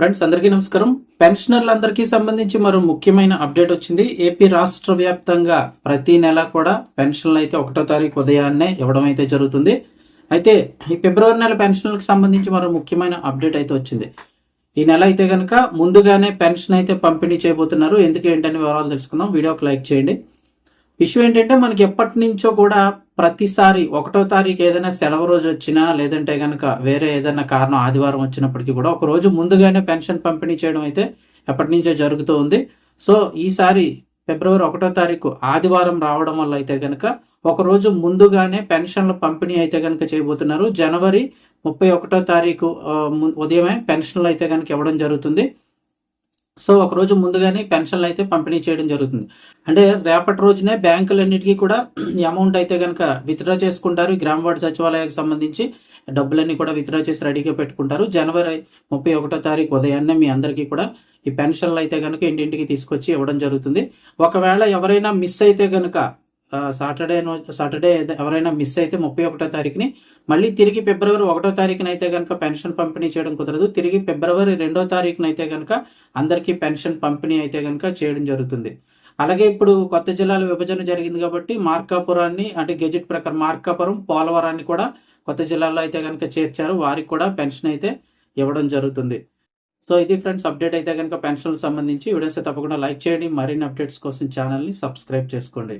Friends అందరికీ నమస్కారం. పెన్షనర్లందరికీ సంబంధించి మరో ముఖ్యమైన అప్డేట్ వచ్చింది. ఏపీ రాష్ట్ర వ్యాప్తంగా ప్రతి నెల కూడా పెన్షన్లు అయితే ఒకటో తారీఖు ఉదయాన్నే ఇవ్వడం అయితే జరుగుతుంది. అయితే ఈ ఫిబ్రవరి నెల పెన్షన్లకు సంబంధించి మరో ముఖ్యమైన అప్డేట్ అయితే వచ్చింది. ఈ నెల అయితే కనుక ముందుగానే పెన్షన్ అయితే పంపిణీ చేయబోతున్నారు. ఎందుకు ఏంటనే వివరాలు తెలుసుకుందాం. వీడియోకి లైక్ చేయండి. విషయం ఏంటంటే మనకి ఎప్పటి నుంచో కూడా ప్రతిసారి ఒకటో తారీఖు ఏదైనా సెలవు రోజు వచ్చినా లేదంటే కనుక వేరే ఏదైనా కారణం ఆదివారం వచ్చినప్పటికీ కూడా ఒక రోజు ముందుగానే పెన్షన్ పంపిణీ చేయడం అయితే ఎప్పటి నుంచో జరుగుతూ ఉంది. సో ఈసారి ఫిబ్రవరి ఒకటో తారీఖు ఆదివారం రావడం వల్ల అయితే కనుక ఒక రోజు ముందుగానే పెన్షన్ల పంపిణీ అయితే కనుక చేయబోతున్నారు. జనవరి ముప్పై ఒకటో తారీఖు ము- ఉదయమే పెన్షన్లు అయితే కనుక ఇవ్వడం జరుగుతుంది. సో ఒక రోజు ముందుగానే పెన్షన్లు అయితే పంపిణీ చేయడం జరుగుతుంది. అంటే రేపటి రోజునే బ్యాంకులన్నిటికీ కూడా అమౌంట్ అయితే కనుక విత్డ్రా చేసుకుంటారు. గ్రామ వార్డు సచివాలయానికి సంబంధించి డబ్బులన్నీ కూడా విత్డ్రా చేసి రెడీగా పెట్టుకుంటారు. జనవరి ముప్పై ఒకటో తారీఖు ఉదయాన్నే మీ అందరికీ కూడా ఈ పెన్షన్లు అయితే కనుక ఇంటింటికి తీసుకొచ్చి ఇవ్వడం జరుగుతుంది. ఒకవేళ ఎవరైనా మిస్ అయితే కనుక సాటర్డే సాటర్డే ఎవరైనా మిస్ అయితే ముప్పై ఒకటో తారీఖుని మళ్ళీ తిరిగి ఫిబ్రవరి ఒకటో తారీఖున అయితే కనుక పెన్షన్ పంపిణీ చేయడం కుదరదు. తిరిగి ఫిబ్రవరి రెండో తారీఖున అయితే కనుక అందరికీ పెన్షన్ పంపిణీ అయితే కనుక చేయడం జరుగుతుంది. అలాగే ఇప్పుడు కొత్త జిల్లాల విభజన జరిగింది కాబట్టి మార్కాపురాన్ని అంటే గెజెట్ ప్రకారం మార్కాపురం పోలవరాన్ని కూడా కొత్త జిల్లాలో అయితే కనుక చేర్చారు. వారికి కూడా పెన్షన్ అయితే ఇవ్వడం జరుగుతుంది. సో ఇది ఫ్రెండ్స్ అప్డేట్ అయితే కనుక పెన్షన్లకు సంబంధించి. వీడియోస్ తప్పకుండా లైక్ చేయండి. మరిన్ని అప్డేట్స్ కోసం ఛానల్ని సబ్స్క్రైబ్ చేసుకోండి.